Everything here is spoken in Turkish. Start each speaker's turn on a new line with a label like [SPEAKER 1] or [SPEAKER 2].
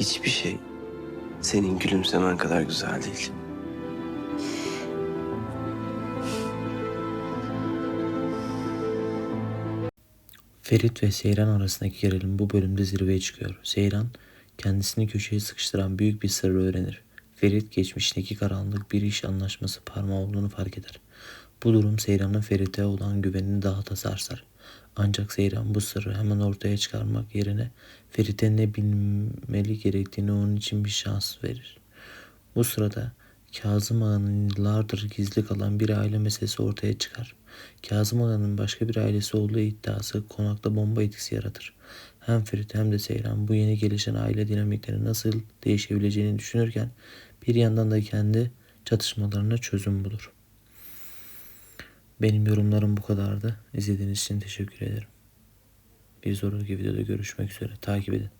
[SPEAKER 1] hiçbir şey senin gülümsemen kadar güzel değil.
[SPEAKER 2] Ferit ve Seyran arasındaki gerilim bu bölümde zirveye çıkıyor. Seyran kendisini köşeye sıkıştıran büyük bir sırrı öğrenir. Ferit geçmişteki karanlık bir iş anlaşması parmağı olduğunu fark eder. Bu durum Seyran'ın Ferit'e olan güvenini daha da sarsar. Ancak Seyran bu sırrı hemen ortaya çıkarmak yerine Ferit'e ne bilmeli gerektiğini onun için bir şans verir. Bu sırada Kazım Ağa'nın yıllardır gizli kalan bir aile meselesi ortaya çıkar. Kazım Ağa'nın başka bir ailesi olduğu iddiası konakta bomba etkisi yaratır. Hem Ferit hem de Seyran bu yeni gelişen aile dinamikleri nasıl değişebileceğini düşünürken bir yandan da kendi çatışmalarına çözüm bulur. Benim yorumlarım bu kadardı. İzlediğiniz için teşekkür ederim. Bir sonraki videoda görüşmek üzere. Takip edin.